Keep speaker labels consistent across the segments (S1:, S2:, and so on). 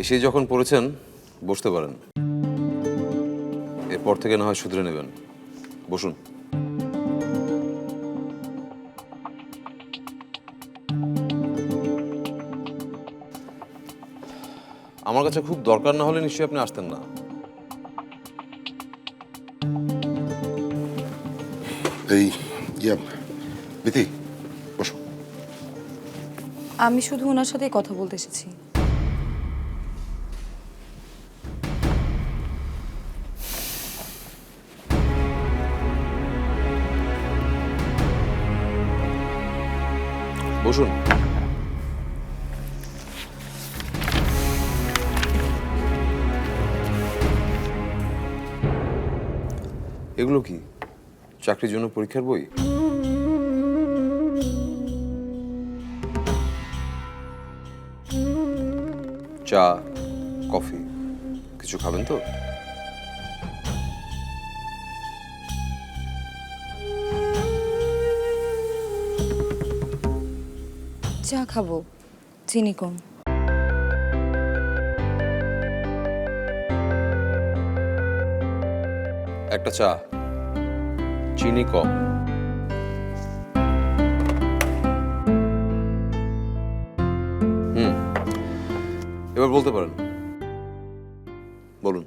S1: এসে যখন পড়েছেন বসতে পারেন। এরপর থেকে না হয় শুধরে নেবেন। বসুন। আমার কাছে খুব দরকার না হলে নিশ্চয়ই আপনি আসতেন না।
S2: এই ইয়া বিথি বসো।
S3: আমি শুধু ওনার সাথেই কথা বলতে এসেছি।
S1: বসুন এগুলো কি? চাকরির জন্য পরীক্ষার বই? চা কফি কিছু খাবেন তো?
S3: চা খাব চিনি কম।
S1: একটা চা চিনি কম। হুম এবার বলতে পারেন। বলুন।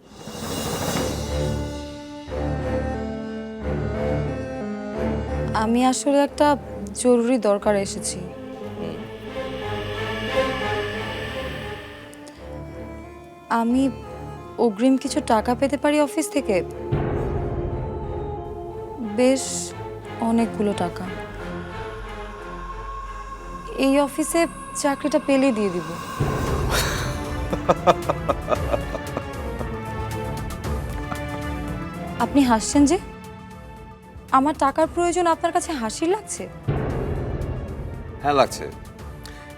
S3: আমি আসলে একটা জরুরি দরকার এসেছি। আমি অগ্রিম কিছু টাকা পেতে পারি অফিস থেকে? বেশ, অনেকগুলো টাকা। এই অফিসে চাকরিটা পেলে দিয়ে দিব। আপনি হাসছেন যে? আমার টাকার প্রয়োজন আপনার কাছে হাসি লাগছে?
S1: হ্যাঁ লাগছে।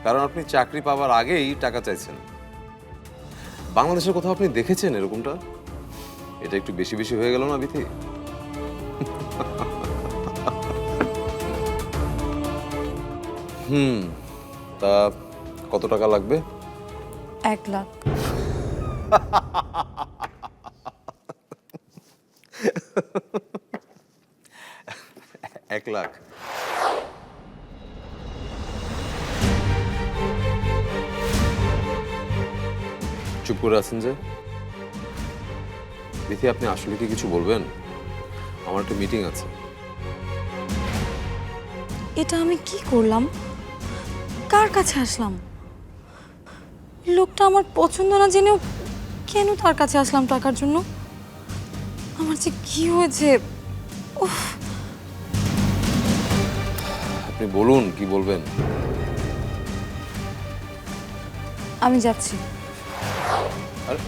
S1: কারণ আপনি চাকরি পাওয়ার আগেই টাকা চাইছেন। বাংলাদেশের কোথাও আপনি দেখেছেন এরকমটা? এটা একটু বেশি বেশি হয়ে গেল না বিথি? হুম তা কত টাকা লাগবে?
S3: এক লাখ।
S1: এক লাখ। চুপ করে আছেন যে? বিথি আপনি আসলে কি কিছু বলবেন? আমার একটা মিটিং আছে।
S3: এটা আমি কি করলাম? কার কাছে আসলাম? লোকটা আমার পছন্দ না জেনেও কেন তার কাছে আসলাম টাকার জন্য? আমার যে কি হয়েছে? উফ।
S1: আপনি বলুন কি বলবেন?
S3: আমি যাচ্ছি।
S1: আরে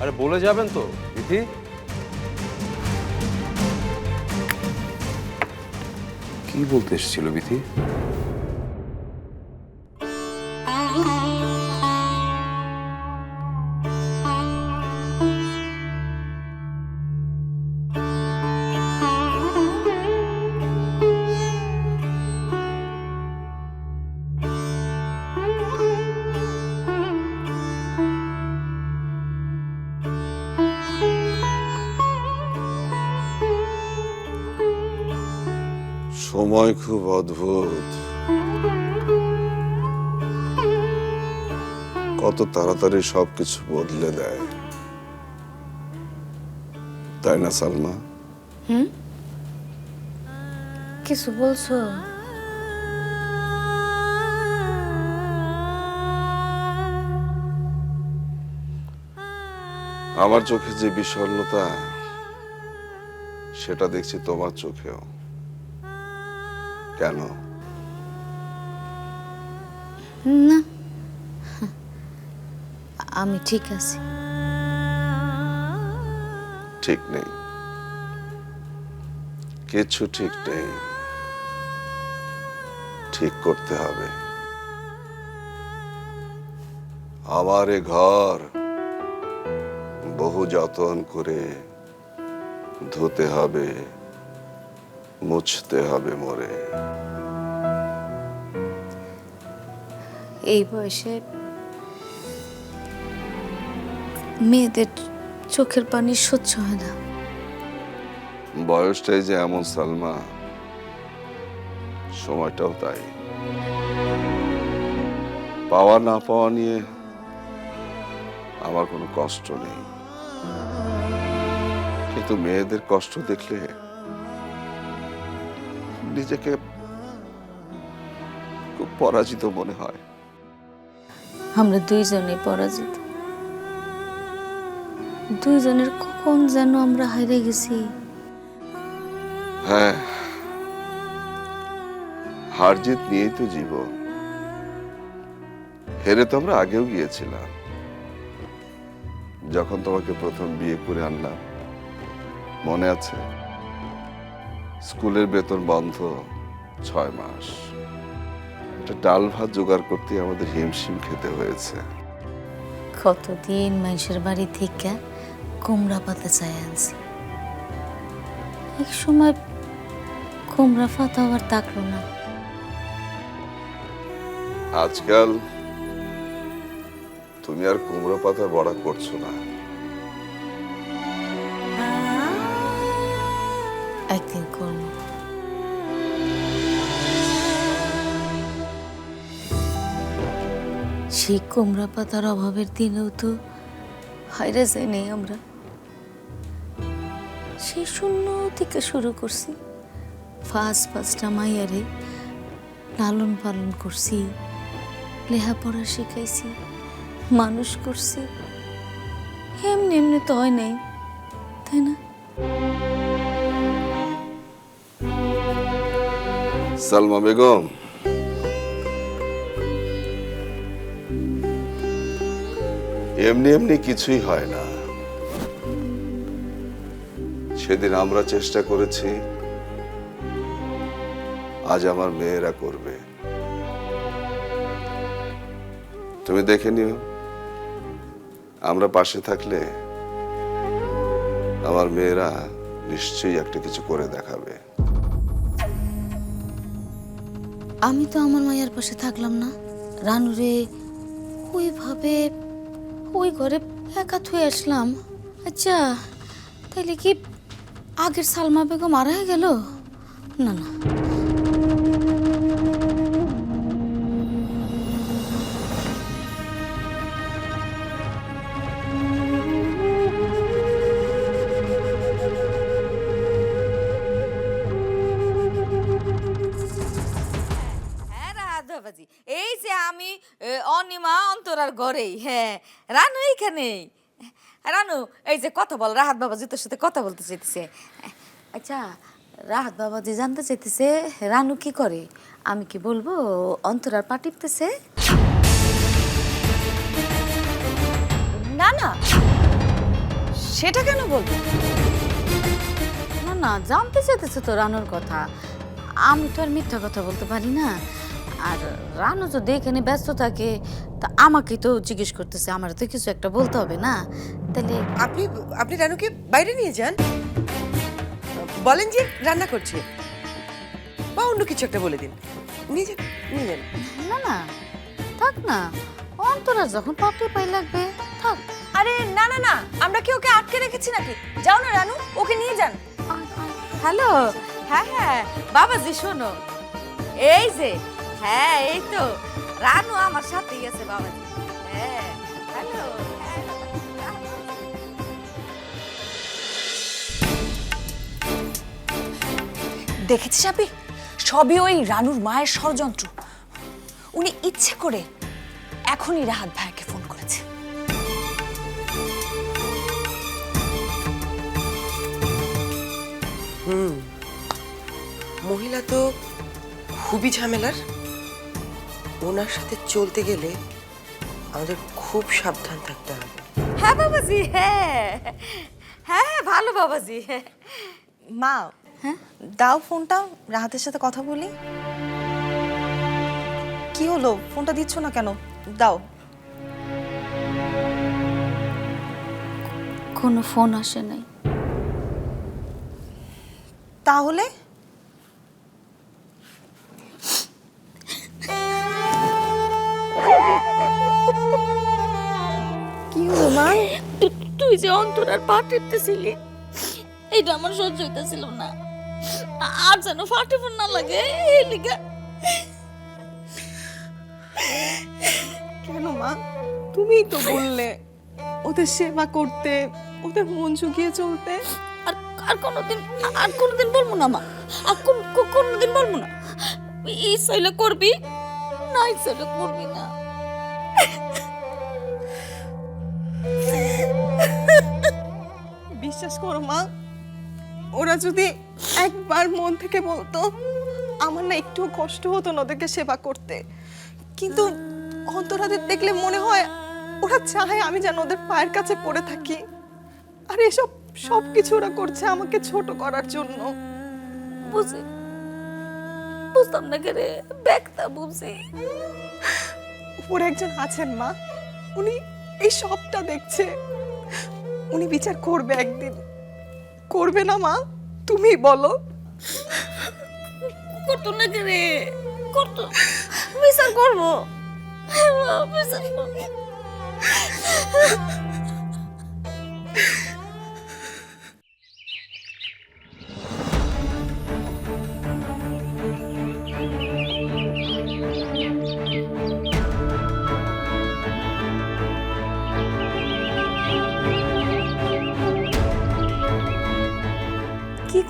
S1: আরে বলে যাবেন তো দিদি কি বলতে এসেছিল বিথি
S2: সময় খুব অদ্ভুত। কত তাড়াতাড়ি সবকিছু বদলে দেয়। তাই না সালমা?
S3: কিছু বলছো?
S2: আমার চোখে যে বিষণ্ণতা সেটা দেখছি তোমার চোখেও। কেন?
S4: না। আমি ঠিক আছি।
S2: ঠিক নেই। কিছু ঠিক নেই। ঠিক করতে হবে। আমার এ ঘর বহু যতন করে ধুতে হবে। মুছতে হবে মোরে।
S4: এই বয়সে মেয়েদের চোখের পানি সহ্য হয় না।
S2: বয়সটাই যে এমন সালমা সময়টাও তাই। পাওয়া না পাওয়া নিয়ে আমার কোনো কষ্ট নেই। কিন্তু মেয়েদের কষ্ট দেখলে নিজেকে খুব পরাজিত মনে হয়।
S4: আমরা দুইজনে পরাজিত। দুইজনের কখন যেন আমরা হারিয়ে গেছি।
S2: হ্যাঁ হার জিত নিয়েই তো জীবন। হেরে তো আমরা আগেও গিয়েছিলাম। যখন তোমাকে প্রথম বিয়ে করে আনলাম মনে আছে? স্কুলের বেতন বন্ধ ছয় মাস। একটা ডাল ভাত জোগাড় করতে আমাদের হিমশিম খেতে হয়েছে।
S4: কতদিন মানুষের বাড়ি থেকে কুমড়া পাতা চাই আনছি। এক সময় কুমড়া পাতা আবার তাকলো না।
S2: আজকাল তুমি আর কুমড়ো পাতা বড়া করছ না।
S4: একদিন করব সেই কুমড়া পাতার অভাবের দিনেও তো হাইরে যাই নেই আমরা। সেই শূন্য থেকে শুরু করছি। ফার্স্ট ফার্স্টটা মাইয়ারে লালন পালন করছি। লেখাপড়া শিখাইছি, মানুষ করছি। এমনি এমনি তো হয় নাই, তাই না?
S2: সালমা বেগম। এমনি এমনি কিছুই হয় না। সেদিন আমরা চেষ্টা করেছি, আজ আমার মেয়েরা করবে। তুমি দেখে নিও, আমরা পাশে থাকলে আমার মেয়েরা নিশ্চয়ই একটা কিছু করে দেখাবে।
S4: আমি তো আমার মায়ের পাশে থাকলাম না। রানুরে ওইভাবে ওই ঘরে একা থুয়ে আসলাম। আচ্ছা তাহলে কি আগের সালমা বেগম মারা গেল? না না।
S5: বাবাজি এই যে আমি অনিমা অন্তরার ঘরেই হ্যাঁ। রানু এইখানে রানু, এই যে কথা বল, রাহাত বাবাজি তোর সাথে কথা বলতে চাইতেছে।
S4: আচ্ছা রাহাত বাবাজি জানতে চাইতেছে, রানু কি করে? আমি কি বলব, অন্তরার পা টিপতেছে?
S5: না না। সেটা কেন বলব?
S4: না না, জানতে চাইতেছে তো রানুর কথা। আমি তো আর মিথ্যা কথা বলতে পারি না। আর রানু যদি এখানে ব্যস্ত থাকে। তা আমাকে তো জিজ্ঞেস করতেছে আমার তো কিছু একটা বলতে হবে না। তাহলে
S6: আপনি আপনি রানুকে বাইরে নিয়ে যান। বলেন যে রান্না করছে। বা অন্য কিছু একটা বলে দিন। নিয়ে যান নিয়ে যান।
S4: না না থাক না। অন্তরা যখন পাপড়ি পাই লাগবে থাক।
S5: আরে না না না আমরা কি ওকে আটকে রেখেছি নাকি? যাও না রানু ওকে নিয়ে যান। হ্যালো? হ্যাঁ হ্যাঁ বাবাজি শোনো। এই যে হ্যাঁ এই তো। রানু আমার সাথেই আছে বাবাজি। হ্যাঁ হ্যালো হ্যাঁ
S7: দেখেছিস আপনি? সবই ওই রানুর মায়ের ষড়যন্ত্র। উনি ইচ্ছে করে এখনই রাহাত ভাইকে ফোন করেছে।
S6: মহিলা তো খুবই ঝামেলার। ওনার সাথে চলতে গেলে আমাদের খুব সাবধান থাকতে হবে।
S5: হ্যাঁ বাবাজি হ্যাঁ। হ্যাঁ হ্যাঁ ভালো বাবাজি হ্যাঁ।
S7: মা হ্যাঁ? দাও ফোনটা রাহাতের সাথে কথা বলি। কি হলো? ফোনটা দিচ্ছ না কেন? দাও।
S4: কোনো ফোন আসে নাই।
S7: তাহলে?
S4: তুই যে অন্তরার পা টিপতেছিলি এটা আমার সহ্য হইতেছিল না। আর যেন ফাটে না লাগে এই লিগা।
S8: কেন মা? তুমিই তো বললে ওদের সেবা করতে ওদের মন ঝুঁকিয়ে চলতে।
S4: আর আর কোনোদিন আর কোনোদিন বলব না মা আর কোন কোনোদিন বলব না। ইচ্ছা হইলে করবি না ইচ্ছা করবি না।
S8: বিশ্বাস করো মা ওরা যদি একবার মন থেকে বলতো আমার না একটু কষ্ট হতো না ওদেরকে সেবা করতে। কিন্তু অন্তরাদের দেখলে মনে হয় ওরা চায় আমি যেন ওদের পায়ের কাছে পড়ে থাকি। আর এসব সব কিছু ওরা করছে আমাকে ছোট করার জন্য।
S4: বুঝি। বুঝতাম না কে রে ব্যাগটা বুঝি।
S8: উপরে একজন আছেন মা উনি এই সবটা দেখছে। উনি বিচার করবে একদিন। করবে না মা তুমি বলো।
S4: করতো না রে? করতো। বিচার করব। বিচার করব।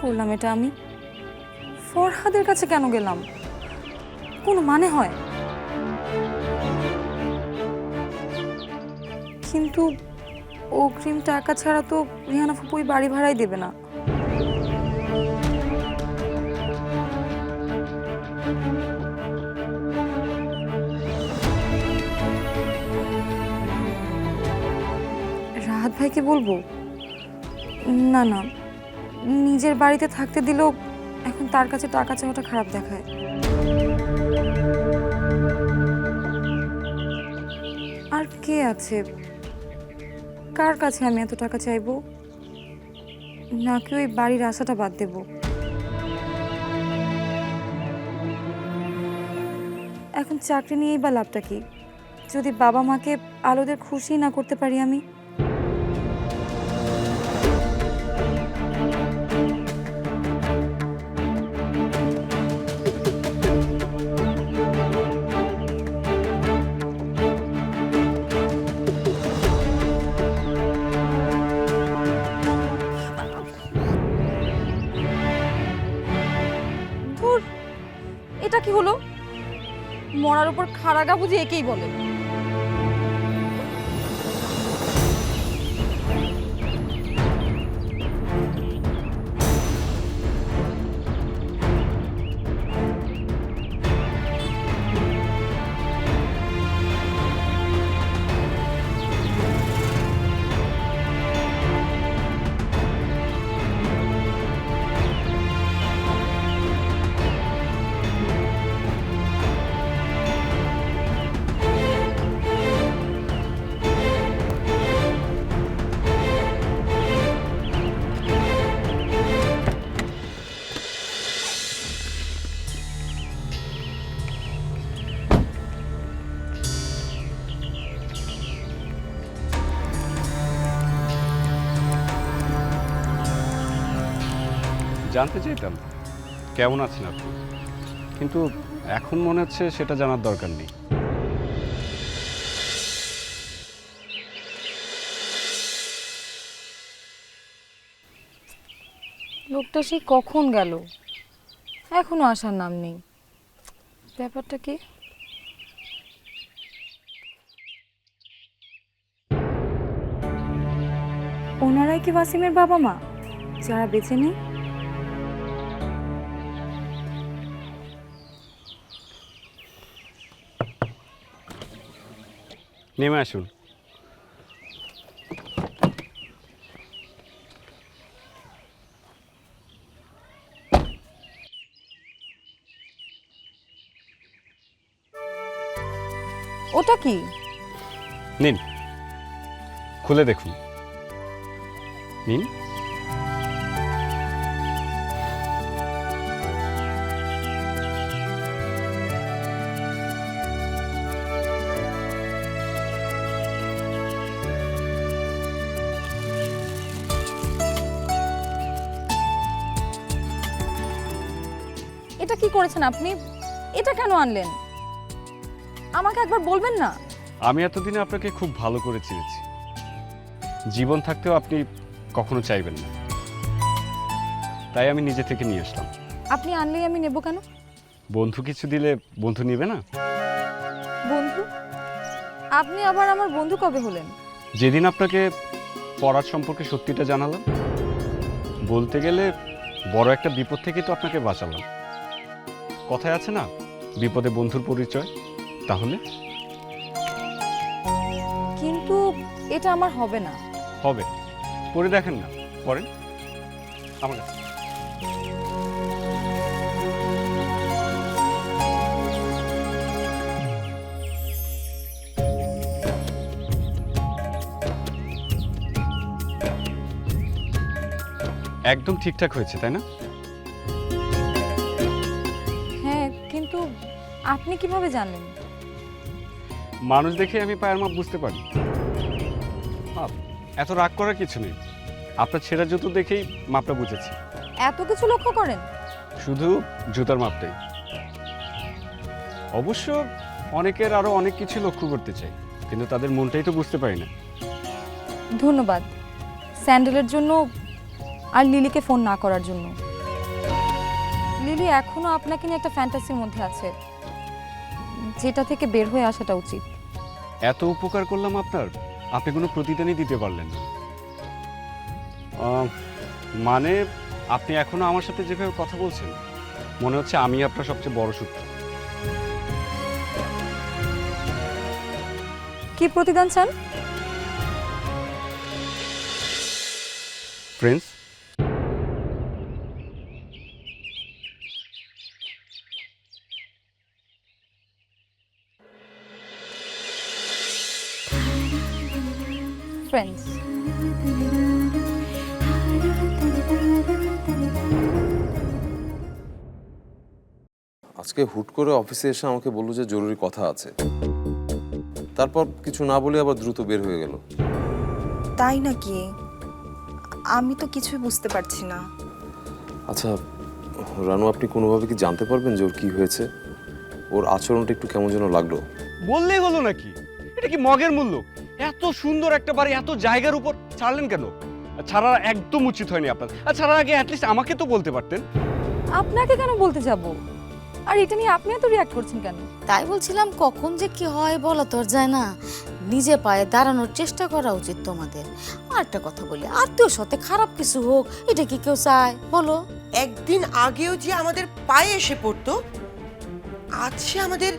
S3: করলাম এটা আমি? ফরহাদের কাছে কেন গেলাম? কোনো মানে হয়? কিন্তু অগ্রিম টাকা ছাড়া তো রিহানা ফুপুই বাড়ি ভাড়াই দেবে না। রাহাত ভাইকে বলব? না না। নিজের বাড়িতে থাকতে দিলেও এখন তার কাছে টাকা চাওয়াটা খারাপ দেখায়। আর কে আছে? কার কাছে আমি এত টাকা চাইব? নাকি ওই বাড়ির আশাটা বাদ দেব? এখন চাকরি নিয়েই বা লাভটা কি? যদি বাবা মাকে আলোদের খুশি না করতে পারি আমি? উপর বুঝি একেই বলে।
S9: জানতে চাইতাম কেমন আছেন আপনি? কিন্তু এখন মনে হচ্ছে সেটা জানার দরকার নেই।
S3: লোকটা সেই কখন গেল? এখনও আসার নাম নেই। ব্যাপারটা কি? ওনারাই কি ওয়াসিমের বাবা মা? যারা বেঁচে নেই?
S9: নেমে আসুন।
S3: ওটা কি?
S9: নিন। খুলে দেখুন। নিন।
S3: কি করেছেন আপনি? এটা কেন আনলেন? আমাকে একবার বলবেন না?
S9: আমি এতদিনে আপনাকে খুব ভালো করে চিনেছি। জীবন থাকতেও আপনি কখনো চাইবেন না। তাই আমি নিজে থেকে নিয়ে আসলাম।
S3: আপনি আনলেই আমি নেব কেন?
S9: বন্ধু কিছু দিলে বন্ধু নেবে না?
S3: বন্ধু? আপনি আবার আমার বন্ধু কবে হলেন?
S9: যেদিন আপনাকে পড়ার সম্পর্কে সত্যিটা জানালাম বলতে গেলে বড় একটা বিপদ থেকেই তো আপনাকে বাঁচালাম। কথায় আছে না? বিপদে বন্ধুর পরিচয় তাহলে?
S3: কিন্তু এটা আমার হবে না।
S9: হবে। পরে দেখেন না। পড়েন আমার কাছে। একদম ঠিকঠাক হয়েছে তাই না?
S3: আপনি কীভাবে জানলেন?
S9: মানুষ দেখে আমি পায়ের মাপ বুঝতে পারি। আপ, এত রাগ করার কিছু নেই। আপনার ছেঁড়া জুতো দেখেই মাপটা বুঝেছি।
S3: এত কিছু লক্ষ্য করেন?
S9: শুধু জুতার মাপটাই। অবশ্য অনেকের আরও অনেক কিছু লক্ষ্য করতে চাই কিন্তু তাদের মনটাই তো বুঝতে পারি না।
S3: ধন্যবাদ। স্যান্ডেলের জন্য আর লিলিকে ফোন না করার জন্য। লিলি এখনও আপনাকে নিয়ে একটা ফ্যান্টাসির মধ্যে আছে। যেটা থেকে বের হয়ে আসাটা উচিত।
S9: এত উপকার করলাম আপনার আপনি কোনো প্রতিদানই দিতে পারলেন না। আহ, মানে আপনি এখনও আমার সাথে যেভাবে কথা বলছেন মনে হচ্ছে আমি আপনার সবচেয়ে বড় শত্রু।
S3: কি প্রতিদান চান
S9: ফ্রেন্ডস
S3: ফ্রেন্ডস
S1: আজকে হুট করে অফিসে এসে আমাকে বলল যে জরুরি কথা আছে। তারপর কিছু না বলে আবার দ্রুত বের হয়ে গেল।
S8: তাই নাকি? আমি তো কিছুই বুঝতে পারছি না।
S1: আচ্ছা রানু আপনি কোনোভাবে কি জানতে পারবেন যে ওর কি হয়েছে? ওর আচরণটা একটু কেমন যেন লাগল?
S9: বললেই হলো নাকি? এটা কি মগের মূল্য? এত সুন্দর একটা বাড়ি এত জায়গার উপর ছাড়লেন কেন? ছাড়া একদম উচিত হয়নি আপনার। আর ছাড়ার আগে অ্যাটলিস্ট আমাকে তো বলতে পারতেন।
S3: আপনাকে কেন বলতে যাব? আর এটা নিয়ে আপনি এত রিয়াক্ট করছেন কেন?
S4: তাই বলছিলাম কখন যে কি হয় বলা তো আর যায় না। নিজে পায়ে দাঁড়ানোর চেষ্টা করা উচিত তোমাদের। আর একটা কথা বলি আত্মীয় সাথে খারাপ কিছু হোক এটা কি কেউ চায়? বলো।
S6: একদিন আগেও যে আমাদের পায়ে এসে পড়তো আজ সে আমাদের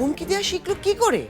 S6: হুমকি দেওয়া শিখলো কি করে?